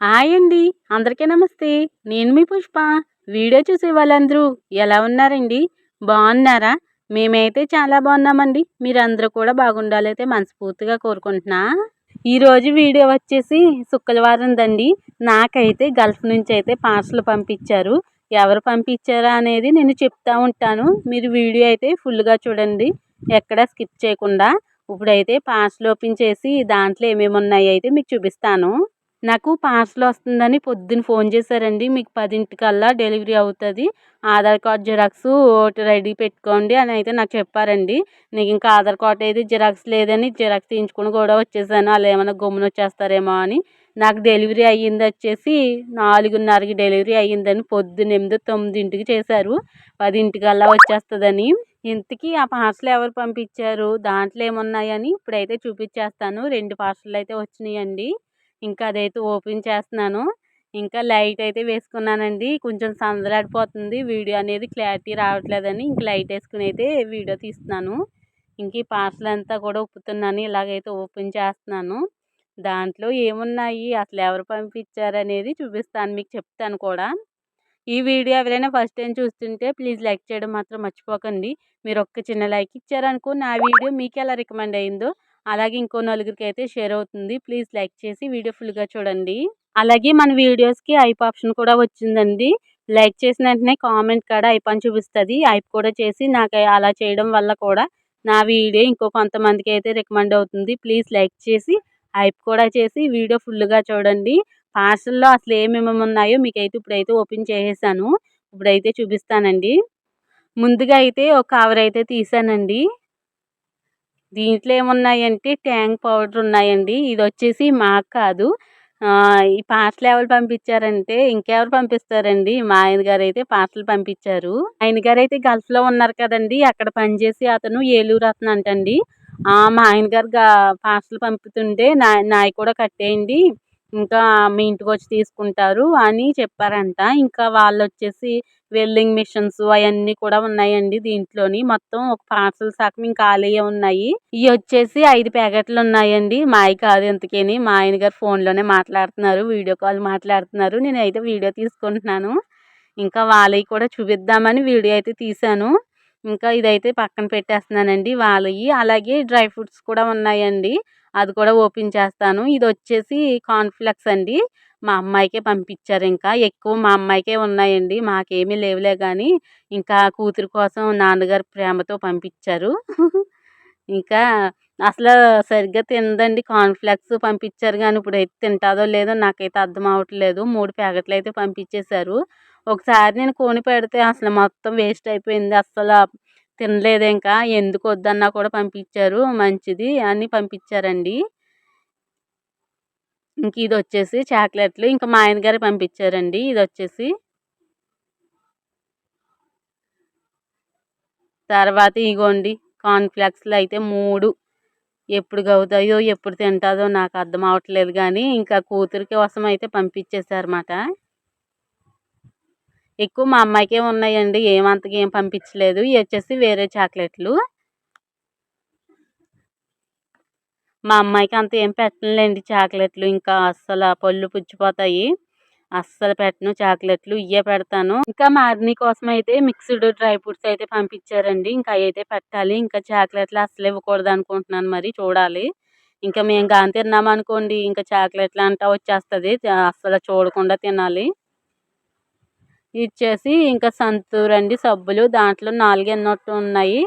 Hi అండి. అందరికీ నమస్తే. నేను మీ పుష్ప. వీడియో చూసే వాళ్ళందరూ ఎలా ఉన్నారండి? బాగున్నారా? మేమైతే చాలా బాగున్నామండి. మీరందరూ కూడా బాగుండాలైతే మనస్ఫూర్తిగా కోరుకుంటున్నా. ఈరోజు వీడియో వచ్చేసి శుక్రవారం దండి. నాకైతే గల్ఫ్ నుంచి అయితే పార్సల్ పంపించారు. ఎవరు పంపించారా అనేది నేను చెప్తా ఉంటాను. మీరు వీడియో అయితే ఫుల్గా చూడండి. ఎక్కడ స్కిప్ చేయకుండా. ఇప్పుడైతే పార్సల్ ఓపెన్ చేసి దాంట్లో ఏమేమి ఉన్నాయి అయితే మీకు చూపిస్తాను. నాకు పార్సల్ వస్తుందని పొద్దున్న ఫోన్ చేశారండి. మీకు పదింటికల్లా డెలివరీ అవుతుంది. Aadhaar card xerox voter ID పెట్టుకోండి అని అయితే నాకు చెప్పారండి. నీకు ఇంకా ఆధార్ కార్డ్ అయితే జిరాక్స్ లేదని జిరాక్స్ తీయించుకుని కూడా వచ్చేసాను. వాళ్ళు ఏమైనా గమ్మున వచ్చేస్తారేమో అని. నాకు డెలివరీ అయ్యింది వచ్చేసి నాలుగున్నరకి డెలివరీ అయ్యిందని పొద్దున్న ఎనిమిది తొమ్మిదింటికి చేశారు. పదింటికల్లా వచ్చేస్తుందని. ఇంతకీ ఆ పార్సల్ ఎవరు పంపించారు? దాంట్లో ఏమున్నాయని ఇప్పుడైతే చూపించేస్తాను. రెండు పార్సల్ అయితే వచ్చినాయండి. ఇంకా అదైతే ఓపెన్ చేస్తున్నాను. ఇంకా లైట్ అయితే వేసుకున్నానండి. కొంచెం సందలాడిపోతుంది. వీడియో అనేది క్లారిటీ రావట్లేదని ఇంక లైట్ వేసుకుని అయితే వీడియో తీస్తున్నాను. ఇంక ఈ పార్సల్ అంతా కూడా ఉప్పుతున్నాను. ఇలాగైతే ఓపెన్ చేస్తున్నాను. దాంట్లో ఏమున్నాయి? అసలు ఎవరు పంపించారు అనేది చూపిస్తాను. మీకు చెప్తాను కూడా. ఈ వీడియో ఎవరైనా ఫస్ట్ టైం చూస్తుంటే ప్లీజ్ లైక్ చేయడం మాత్రం మర్చిపోకండి. మీరు ఒక్క చిన్న లైక్ ఇచ్చారనుకో నా వీడియో మీకు ఎలా రికమెండ్ అయిందో అలాగే ఇంకో నలుగురికి అయితే షేర్ అవుతుంది. ప్లీజ్ లైక్ చేసి వీడియో ఫుల్గా చూడండి. అలాగే మన వీడియోస్కి ఐప్ ఆప్షన్ కూడా వచ్చిందండి. లైక్ చేసిన వెంటనే కామెంట్ కూడా ఐప్ అని చూపిస్తుంది. ఐప్ కూడా చేసి నాకు అలా చేయడం వల్ల కూడా నా వీడియో ఇంకో కొంతమందికి అయితే రికమెండ్ అవుతుంది. ప్లీజ్ లైక్ చేసి ఐప్ కూడా చేసి వీడియో ఫుల్గా చూడండి. పార్సల్లో అసలు ఏమేమి ఉన్నాయో మీకైతే ఇప్పుడైతే ఓపెన్ చేసేసాను. ఇప్పుడైతే చూపిస్తానండి. ముందుగా అయితే ఒక కవర్ అయితే తీసానండి. దీంట్లో ఏమున్నాయంటే ట్యాంక్ పౌడర్ ఉన్నాయండి. ఇది వచ్చేసి మాకు కాదు. ఈ పార్సల్ ఎవరు పంపించారంటే ఇంకెవరు పంపిస్తారండి? మా ఆయన గారు అయితే పార్సల్ పంపించారు. ఆయన గారు అయితే గల్ఫ్లో ఉన్నారు కదండి. అక్కడ పనిచేసి అతను ఏలూరు అతను అంటండి. మా ఆయన గారు పార్సల్ పంపుతుంటే నా నాయి కూడా కట్టేయండి. ఇంకా మీ ఇంటికి వచ్చి తీసుకుంటారు అని చెప్పారంట. ఇంకా వాళ్ళు వచ్చేసి వెల్డింగ్ మిషన్స్ అవన్నీ కూడా ఉన్నాయండి దీంట్లోని. మొత్తం ఒక పార్సల్ శాఖ ఇంకా ఖాళీ ఉన్నాయి. ఇవి వచ్చేసి ఐదు ప్యాకెట్లు ఉన్నాయండి. మాయ కాదు ఇంతకేని. మా ఆయన గారు ఫోన్లోనే మాట్లాడుతున్నారు వీడియో కాల్ మాట్లాడుతున్నారు. నేనైతే వీడియో తీసుకుంటున్నాను. ఇంకా వాళ్ళవి కూడా చూపిద్దామని వీడియో అయితే తీశాను. ఇంకా ఇదైతే పక్కన పెట్టేస్తున్నానండి వాళ్ళవి. అలాగే డ్రై ఫ్రూట్స్ కూడా ఉన్నాయండి. అది కూడా ఓపెన్ చేస్తాను. ఇది వచ్చేసి కాన్ఫ్లెక్స్ అండి. మా అమ్మాయికే పంపించారు ఇంకా ఎక్కువ మా అమ్మాయికే ఉన్నాయండి. మాకేమీ లేవులే కానీ ఇంకా కూతురు కోసం నాన్నగారు ప్రేమతో పంపించారు ఇంకా అసలు సరిగ్గా తినదండి. కాన్ఫ్లెక్స్ పంపించారు కానీ ఇప్పుడు అయితే తింటాదో లేదో నాకైతే అర్థం అవ్వట్లేదు మూడు ప్యాకెట్లు అయితే పంపించేశారు ఒకసారి నేను కొని పెడితే అసలు మొత్తం వేస్ట్ అయిపోయింది. అసలు తినలేదు. ఇంకా ఎందుకు వద్దన్నా కూడా పంపించారు మంచిది అని పంపించారండి ఇంక ఇది వచ్చేసి చాక్లెట్లు. ఇంకా మా ఆయన గారు పంపించారండి ఇది వచ్చేసి తర్వాత ఇగోండి కార్న్ఫ్లాక్స్లు అయితే మూడు. ఎప్పుడు అవుతాయో ఎప్పుడు తింటుందో నాకు అర్థం అవట్లేదు కానీ ఇంకా కూతురికి కోసం అయితే పంపించేశారన్నమాట ఎక్కువ మా అమ్మాయికే ఉన్నాయండి. ఏమంతగా ఏం పంపించలేదు ఇవి వచ్చేసి వేరే చాక్లెట్లు. మా అమ్మాయికి అంత ఏం పెట్టనులేండి చాక్లెట్లు ఇంకా అస్సలు పళ్ళు పుచ్చిపోతాయి. అస్సలు పెట్టను చాక్లెట్లు ఇవే పెడతాను. ఇంకా మార్ని కోసం అయితే మిక్స్డ్ డ్రై ఫ్రూట్స్ అయితే పంపించారండి. ఇంకా అవి అయితే పెట్టాలి. ఇంకా చాక్లెట్లు అస్సలు ఇవ్వకూడదు అనుకుంటున్నాను మరి చూడాలి. ఇంకా మేము గాని తిన్నామనుకోండి ఇంకా చాక్లెట్లు అంటా వచ్చేస్తుంది. అస్సలు చూడకుండా తినాలి. ఇచ్చేసి ఇంకా సంతూర్ అండి సబ్బులు. దాంట్లో నాలుగు ఎన్నో ఉన్నాయి.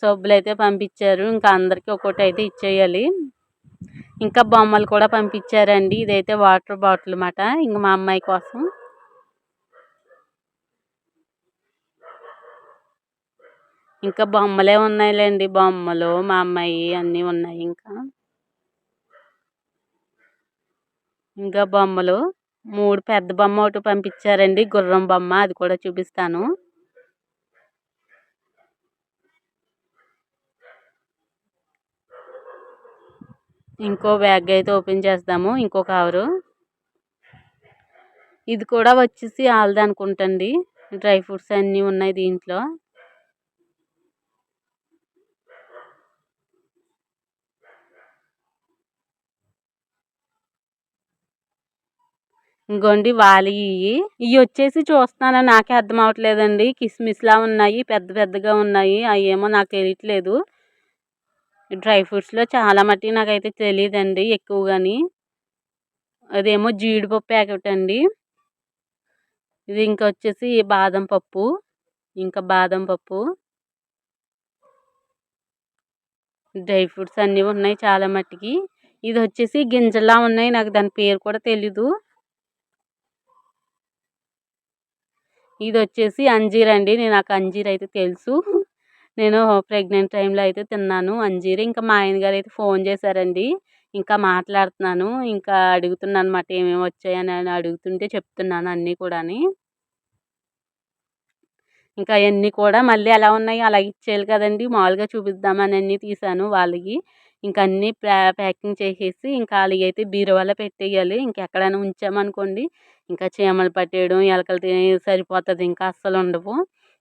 సబ్బులు అయితే పంపించారు. ఇంకా అందరికీ ఒక్కొక్కటి అయితే ఇచ్చేయాలి. ఇంకా బొమ్మలు కూడా పంపించారండి. ఇదైతే వాటర్ బాటిల్ అన్నమాట. ఇంకా మా అమ్మాయి కోసం. ఇంకా బొమ్మలే ఉన్నాయిలేండి. బొమ్మలు మా అమ్మాయి అన్నీ ఉన్నాయి ఇంకా. ఇంకా బొమ్మలు మూడు పెద్ద బొమ్మ ఒకటి పంపించారండి. గుర్రం బొమ్మ అది కూడా చూపిస్తాను. ఇంకో బ్యాగ్ అయితే ఓపెన్ చేస్తాము ఇంకో కవరు. ఇది కూడా వచ్చేసి వాళ్ళది అనుకుంటండి. డ్రై ఫ్రూట్స్ అన్నీ ఉన్నాయి దీంట్లో. ఇంకోండి వాలి. ఇవి ఇవి వచ్చేసి చూస్తున్నాను నాకే అర్థం అవట్లేదండి. కిస్మిస్లా ఉన్నాయి పెద్ద పెద్దగా ఉన్నాయి. అవి ఏమో నాకు తెలియట్లేదు. డ్రై ఫ్రూట్స్లో చాలా మట్టి నాకైతే తెలియదండి ఎక్కువగాని అదేమో జీడిపప్పు ప్యాకెట్ అండి. ఇది ఇంకా వచ్చేసి బాదం పప్పు ఇంకా బాదం పప్పు. డ్రై ఫ్రూట్స్ అన్నీ ఉన్నాయి చాలా మట్టికి. ఇది వచ్చేసి గింజలా ఉన్నాయి నాకు దాని పేరు కూడా తెలీదు. ఇది వచ్చేసి అంజీర్ అండి నేను నాకు అంజీర్ అయితే తెలుసు. నేను ప్రెగ్నెంట్ టైంలో అయితే తిన్నాను అంజీరి. ఇంకా మా ఆయన గారు అయితే ఫోన్ చేశారండి. ఇంకా మాట్లాడుతున్నాను. ఇంకా అడుగుతున్నాను అనమాట ఏమేమి వచ్చాయని అడుగుతుంటే చెప్తున్నాను అన్నీ కూడాని. ఇంకా అవన్నీ కూడా మళ్ళీ ఎలా ఉన్నాయి అలా ఇచ్చేయాలి కదండి. మామూలుగా చూపిద్దామని అన్నీ తీసాను వాళ్ళకి. ఇంకా అన్నీ ప్యాకింగ్ చేసేసి ఇంకా వాళ్ళకి అయితే బీరువాలో పెట్టేయాలి. ఇంకెక్కడైనా ఉంచామనుకోండి. ఇంకా చీమలు పట్టేయడం ఎలకలు తినే సరిపోతుంది. ఇంకా అస్సలు ఉండవు.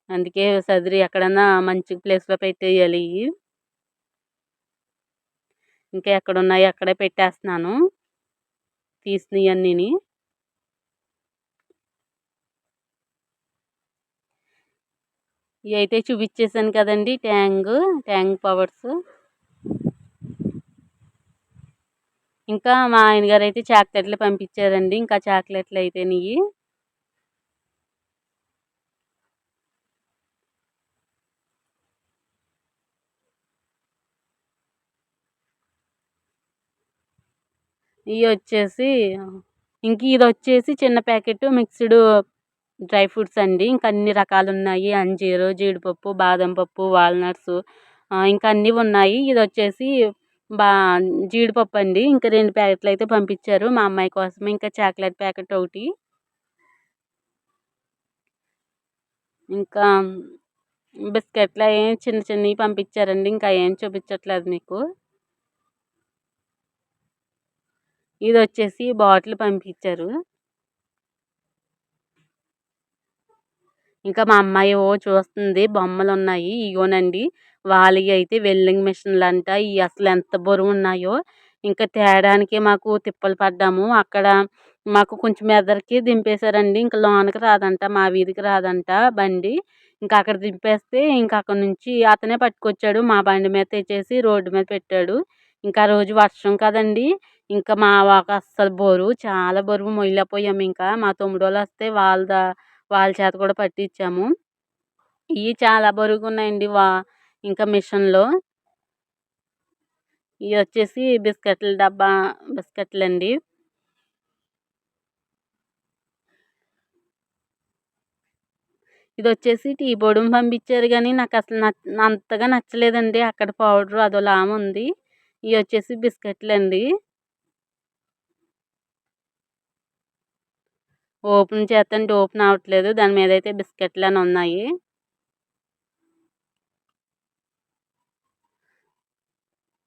అందుకే సదిరి ఎక్కడైనా మంచి ప్లేస్లో పెట్టేయాలి. ఇవి ఇంకా ఎక్కడున్నాయి అక్కడే పెట్టేస్తున్నాను. తీసినవి ఇవి అయితే చూపించేసాను కదండి ట్యాంగ్ ట్యాంగ్ పవర్స్. ఇంకా మా ఆయన గారు అయితే చాక్లెట్లు పంపించారండి. ఇంకా చాక్లెట్లు అయితే నెయ్యి ఇవి వచ్చేసి ఇంక ఇది వచ్చేసి చిన్న ప్యాకెట్ మిక్స్డ్ డ్రై ఫ్రూట్స్ అండి. ఇంకా అన్ని రకాలు ఉన్నాయి అంజీరు జీడిపప్పు బాదం పప్పు వాల్నట్స్ ఇంకా అన్నీ ఉన్నాయి. ఇది వచ్చేసి బా జీడిపప్పు అండి. ఇంకా రెండు ప్యాకెట్లు అయితే పంపించారు మా అమ్మాయి కోసం ఇంకా చాక్లెట్ ప్యాకెట్ ఒకటి. ఇంకా బిస్కెట్లు అవి చిన్న చిన్నవి పంపించారండి. ఇంకా ఏం చూపించట్లేదు మీకు. ఇది వచ్చేసి బాటిల్ పంపించారు ఇంకా మా అమ్మాయి ఓ చూస్తుంది బొమ్మలు ఉన్నాయి ఇగోనండి. వాళ్ళవి అయితే వెల్డింగ్ మిషన్లు అంట ఇవి అసలు ఎంత బరువు ఉన్నాయో ఇంకా తేడానికి మాకు తిప్పలు పడ్డాము. అక్కడ మాకు కొంచెం ఎదరికి దింపేశారండి. ఇంకా లోనకి రాదంట మా వీధికి రాదంట బండి. ఇంకా అక్కడ దింపేస్తే ఇంకా అక్కడ నుంచి అతనే పట్టుకొచ్చాడు. మా బండి మీద తెచ్చేసి రోడ్డు మీద పెట్టాడు. ఇంకా రోజు వర్షం కదండి. ఇంకా మా వాక అస్సలు బరువు చాలా బరువు మొయ్యలేకపోయాము ఇంకా. మా తమ్ముడు వాళ్ళు వస్తే వాళ్ళ వాళ్ళ చేత కూడా పట్టించాము ఇవి చాలా బరువుగా ఉన్నాయండి వా ఇంకా మిషన్లో. ఇవి వచ్చేసి బిస్కెట్ల డబ్బా బిస్కెట్లు అండి ఇది వచ్చేసి టీ పొడిని పంపించారు కానీ నాకు అసలు అంతగా నచ్చలేదండి. అక్కడ పౌడర్ అదోలా ఉంది ఇవి వచ్చేసి బిస్కెట్లు అండి ఓపెన్ చేస్తుంటే ఓపెన్ అవ్వట్లేదు. దాని మీద అయితే బిస్కెట్లు అని ఉన్నాయి.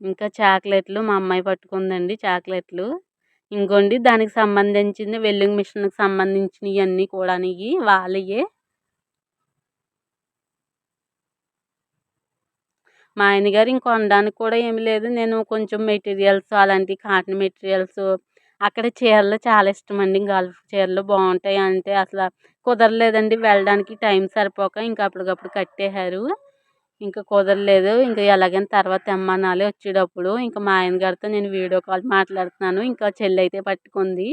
ఇంకా చాక్లెట్లు మా అమ్మాయి పట్టుకుందండి చాక్లెట్లు. ఇంకోండి దానికి సంబంధించింది వెల్లింగ్ మిషన్కి సంబంధించినవి అన్నీ కూడా ఇవి వాళ్ళయే మా ఆయనగారు ఇంక కొనడానికి కూడా ఏమి లేదు. నేను కొంచెం మెటీరియల్స్ అలాంటి కాటన్ మెటీరియల్స్ అక్కడ చీరలు చాలా ఇష్టం అండి గల్ఫ్ చీరలు బాగుంటాయి అంటే అసలు కుదరలేదండి. వెళ్ళడానికి టైం సరిపోక ఇంకా అప్పటికప్పుడు కట్టేశారు. ఇంకా కుదరలేదు. ఇంకా ఎలాగైనా తర్వాత తెమ్మనాలి వచ్చేటప్పుడు. ఇంకా మా ఆయన గారితో నేను వీడియో కాల్ మాట్లాడుతున్నాను. ఇంకా చెల్లి అయితే పట్టుకుంది.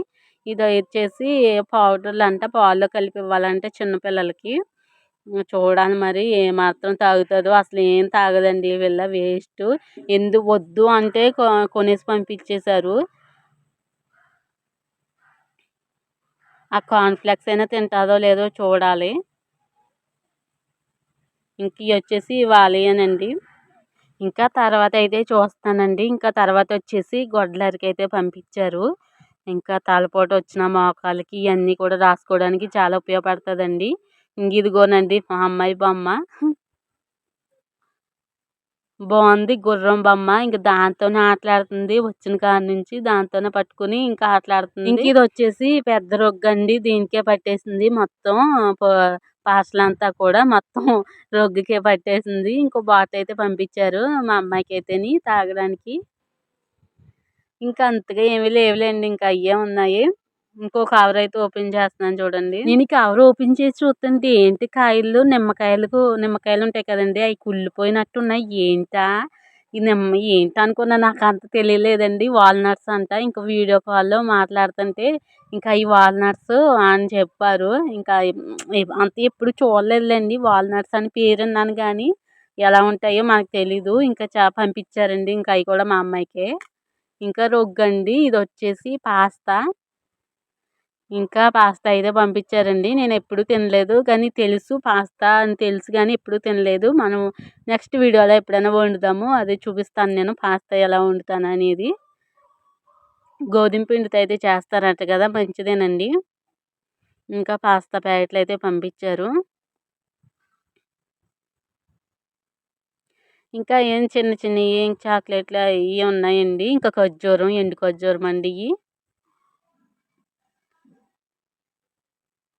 ఇది వచ్చేసి పౌడర్లు అంట పాల్లో కలిపి ఇవ్వాలంటే చిన్నపిల్లలకి చూడాలి మరి ఏమాత్రం తాగుతుందో. అసలు ఏం తాగదండి వీళ్ళ వేస్ట్. ఎందుకు వద్దు అంటే కొనేసి పంపించేశారు. ఆ కార్న్ఫ్లెక్స్ అయినా తింటుందో లేదో చూడాలి. ఇంక వచ్చేసి వాలియనండి ఇంకా తర్వాత అయితే చూస్తానండి. ఇంకా తర్వాత వచ్చేసి గొడ్లరికి అయితే పంపించారు. ఇంకా తలపోటు వచ్చిన మోకాలకి ఇవన్నీ కూడా రాసుకోవడానికి చాలా ఉపయోగపడుతుందండి. ఇదిగోనండి మా అమ్మాయి బొమ్మ. బాగుంది గుర్రం బొమ్మ. ఇంకా దాంతోనే ఆటలాడుతుంది. వచ్చిన కాడ నుంచి దాంతోనే పట్టుకుని ఇంకా ఆటలాడుతుంది. ఇంక ఇది వచ్చేసి పెద్ద రొగ్గండి. దీనికే పట్టేసింది మొత్తం అంతా కూడా మొత్తం రొగ్గుకే పట్టేసింది. ఇంకో బాటిల్ అయితే పంపించారు మా అమ్మాయికి అయితేని తాగడానికి. ఇంకా అంతగా ఏమీ లేవులేండి. ఇంకా అయ్యే ఉన్నాయి. ఇంకో కవర్ అయితే ఓపెన్ చేస్తున్నాను చూడండి. నేను ఈ కవర్ ఓపెన్ చేసి చూస్తుంటే ఏంటి కాయలు? నిమ్మకాయలకు నిమ్మకాయలు ఉంటాయి కదండి అవి కుళ్ళిపోయినట్టు ఉన్నాయి ఏంటా? ఈ నిమ్మ ఏంటి అనుకున్నా నాకు అంత తెలియలేదండి. వాల్నట్స్ అంట. ఇంకా వీడియో కాల్లో మాట్లాడుతుంటే ఇంకా ఈ వాల్నట్స్ అని చెప్పారు. ఇంకా అంత ఎప్పుడు చూడలేదులేండి. వాల్నట్స్ అని పేరు అన్నాను కానీ ఎలా ఉంటాయో మనకు తెలీదు. ఇంకా చా పంపించారండి. ఇంకా అవి కూడా మా అమ్మాయికే. ఇంకా రొగ్గండి. ఇది వచ్చేసి పాస్తా. ఇంకా పాస్తా అయితే పంపించారండి. నేను ఎప్పుడు తినలేదు కానీ తెలుసు పాస్తా అని తెలుసు కానీ ఎప్పుడు తినలేదు. మనం నెక్స్ట్ వీడియోలో ఎప్పుడైనా వండుదాము అది చూపిస్తాను నేను పాస్తా ఎలా వండుతాను అనేది. గోధుమ పిండితో అయితే చేస్తారట కదా మంచిదేనండి. ఇంకా పాస్తా ప్యాకెట్లు అయితే పంపించారు. ఇంకా ఏం చిన్న చిన్నవి ఏం చాక్లెట్లు అవి ఉన్నాయండి. ఇంకా ఖర్జూరం ఎండు ఖర్జూరం అండి ఇవి.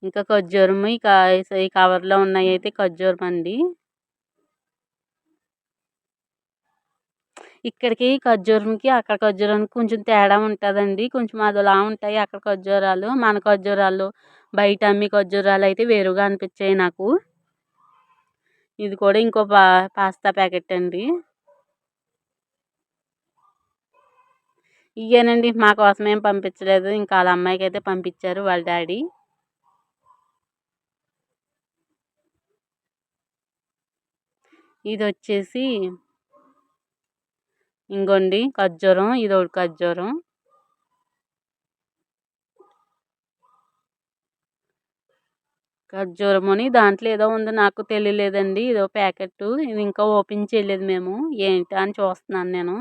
ఇంకా ఖర్జూరం ఇక ఈ కవర్లో ఉన్నాయి అయితే ఖర్జూరం అండి. ఇక్కడికి ఖర్జూరంకి అక్కడ ఖర్జూరానికి కొంచెం తేడా ఉంటుందండి. కొంచెం అదిలా ఉంటాయి అక్కడ ఖర్జూరాలు. మన ఖర్జూరాలు బయట అమ్మి ఖర్జూరాలు అయితే వేరుగా అనిపించాయి నాకు. ఇది కూడా ఇంకో పా పాస్తా ప్యాకెట్ అండి. ఇవేనండి మా కోసం ఏం పంపించలేదు. ఇంకా వాళ్ళ అమ్మాయికి అయితే పంపించారు వాళ్ళ డాడీ. ఇది వచ్చేసి ఇంకోండి ఖర్జూరం ఇది ఒకటి ఖర్జూరం. ఖర్జూరం దాంట్లో ఏదో ఉందో నాకు తెలియలేదండి. ఇదో ప్యాకెట్ ఇది ఇంకా ఓపెన్ చేయలేదు మేము. ఏంటి అని చూస్తున్నాను నేను.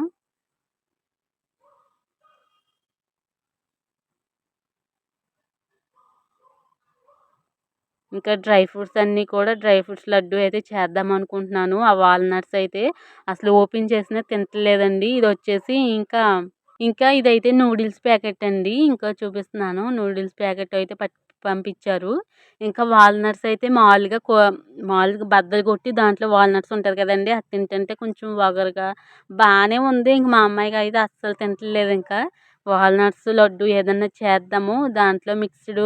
ఇంకా డ్రై ఫ్రూట్స్ అన్నీ కూడా డ్రై ఫ్రూట్స్ లడ్డు అయితే చేద్దాం అనుకుంటున్నాను. ఆ వాల్నట్స్ అయితే అసలు ఓపెన్ చేసినా తింటలేదండి. ఇది వచ్చేసి ఇంకా ఇంకా ఇదైతే నూడిల్స్ ప్యాకెట్ అండి. ఇంకా చూపిస్తున్నాను. నూడిల్స్ ప్యాకెట్ అయితే పంపించారు. ఇంకా వాల్నట్స్ అయితే మామూలుగా కో మామూలుగా బద్దలు కొట్టి దాంట్లో వాల్నట్స్ ఉంటుంది కదండి. అది తింటుంటే కొంచెం వగరుగా బాగానే ఉంది. ఇంక మా అమ్మాయికి అయితే అస్సలు తింటలేదు ఇంకా. వాల్నట్స్ లడ్డు ఏదన్నా చేద్దాము. దాంట్లో మిక్స్డ్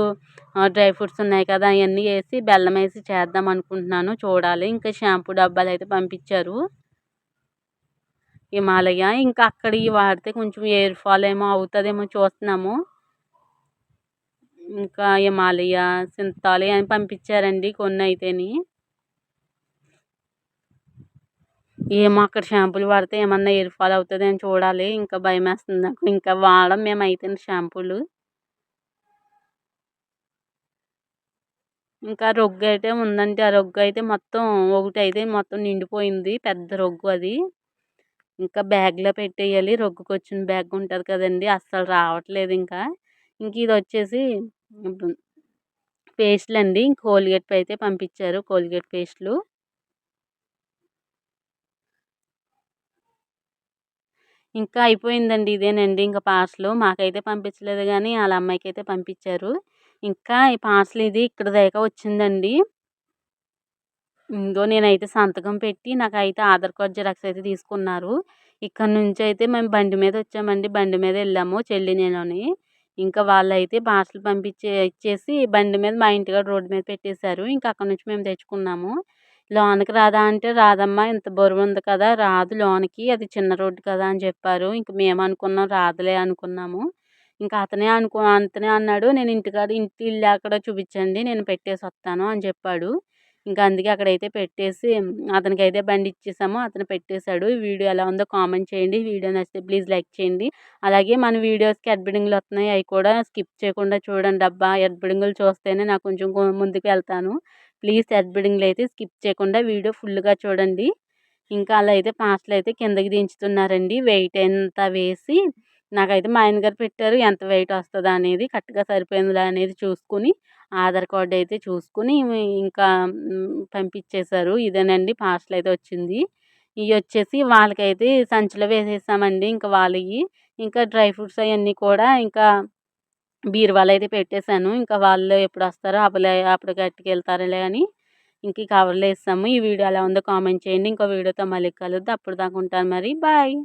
డ్రై ఫ్రూట్స్ ఉన్నాయి కదా అవన్నీ వేసి బెల్లం వేసి చేద్దాం అనుకుంటున్నాను. చూడాలి. ఇంకా షాంపూ డబ్బాలు అయితే పంపించారు. హిమాలయ. ఇంకా అక్కడికి వాడితే కొంచెం ఎయిర్ ఫాల్ ఏమో అవుతుందేమో చూస్తున్నాము. ఇంకా హిమాలయ సింతాలి అని పంపించారండి కొన్ని అయితేని. ఏమో అక్కడ షాంపూలు వాడితే ఏమన్నా ఎయిర్ ఫాల్ అవుతుంది అని చూడాలి. ఇంకా భయం వేస్తుంది నాకు. ఇంకా వాడడం మేము అయితే షాంపూలు. ఇంకా రొగ్గు అయితే ఉందంటే ఆ రొగ్గు అయితే మొత్తం ఒకటి అయితే మొత్తం నిండిపోయింది. పెద్ద రొగ్గు అది. ఇంకా బ్యాగ్లో పెట్టేయాలి. రొగ్గుకి వచ్చిన బ్యాగ్ ఉంటుంది కదండి. అస్సలు రావట్లేదు ఇంకా. ఇంక ఇది వచ్చేసి పేస్ట్లు అండి కోల్గేట్ అయితే పంపించారు. కోల్గేట్ పేస్ట్లు. ఇంకా అయిపోయిందండి ఇదేనండి. ఇంకా పార్సల్ మాకైతే పంపించలేదు కానీ వాళ్ళ అమ్మాయికి అయితే పంపించారు. ఇంకా ఈ పార్సల్ ఇది ఇక్కడ దాకా వచ్చిందండి. ఇంకో నేనైతే సంతకం పెట్టి నాకైతే ఆధార్ కార్డ్ జిరాక్స్ అయితే తీసుకున్నారు. ఇక్కడ నుంచి అయితే మేము బండి మీద వచ్చామండి. బండి మీద వెళ్ళాము చెల్లి నేలోని ఇంకా వాళ్ళైతే పార్సల్ పంపించే ఇచ్చేసి బండి మీద మా ఇంటికాడ రోడ్డు మీద పెట్టేశారు. ఇంకా అక్కడ నుంచి మేము తెచ్చుకున్నాము. లోనికి రాదా అంటే రాదమ్మా ఇంత బరువు ఉంది కదా రాదు లోనికి అది చిన్న రోడ్డు కదా అని చెప్పారు. ఇంక మేము అనుకున్నాం రాదులే అనుకున్నాము. ఇంకా అతనే అనుకో అతనే అన్నాడు నేను ఇంటికాడ ఇంటి ఇల్లు అక్కడ చూపించండి నేను పెట్టేసి వస్తాను అని చెప్పాడు. ఇంకా అందుకే అక్కడైతే పెట్టేసి అతనికి అయితే బండి ఇచ్చేసాము. అతను పెట్టేశాడు. ఈ వీడియో ఎలా ఉందో కామెంట్ చేయండి. వీడియో నచ్చితే ప్లీజ్ లైక్ చేయండి. అలాగే మన వీడియోస్కి అడ్బిడింగ్లు వస్తున్నాయి అవి కూడా స్కిప్ చేయకుండా చూడండి. అబ్బా అడ్బిడింగులు చూస్తేనే నాకు కొంచెం ముందుకు వెళ్తాను. ప్లీజ్ అడ్బిడింగ్లు అయితే స్కిప్ చేయకుండా వీడియో ఫుల్గా చూడండి. ఇంకా అలా అయితే పాస్టలు అయితే కిందకి దించుతున్నారండి. వెయిట్ ఎంత వేసి నాకైతే మా ఆయన గారు పెట్టారు ఎంత వెయిట్ వస్తుందా అనేది కరెక్ట్గా సరిపోయిందిలా అనేది చూసుకుని ఆధార్ కార్డు అయితే చూసుకుని ఇంకా పంపించేశారు. ఇదేనండి పాస్టల్ అయితే వచ్చింది. ఇవి వచ్చేసి వాళ్ళకైతే సంచిలో వేసేసామండి. ఇంకా వాళ్ళవి ఇంకా డ్రై ఫ్రూట్స్ అవన్నీ కూడా ఇంకా బీరువాలో అయితే పెట్టేశాను. ఇంకా వాళ్ళు ఎప్పుడు వస్తారో అప్పుడే అప్పుడు కట్టుకెళ్తారులే అని ఇంక కవర్లో వేస్తాము ఈ వీడియో ఎలా ఉందో కామెంట్ చేయండి. ఇంకో వీడియోతో మళ్ళీ కలుద్దాం. అప్పుడు దాకా ఉంటాను మరి. బాయ్.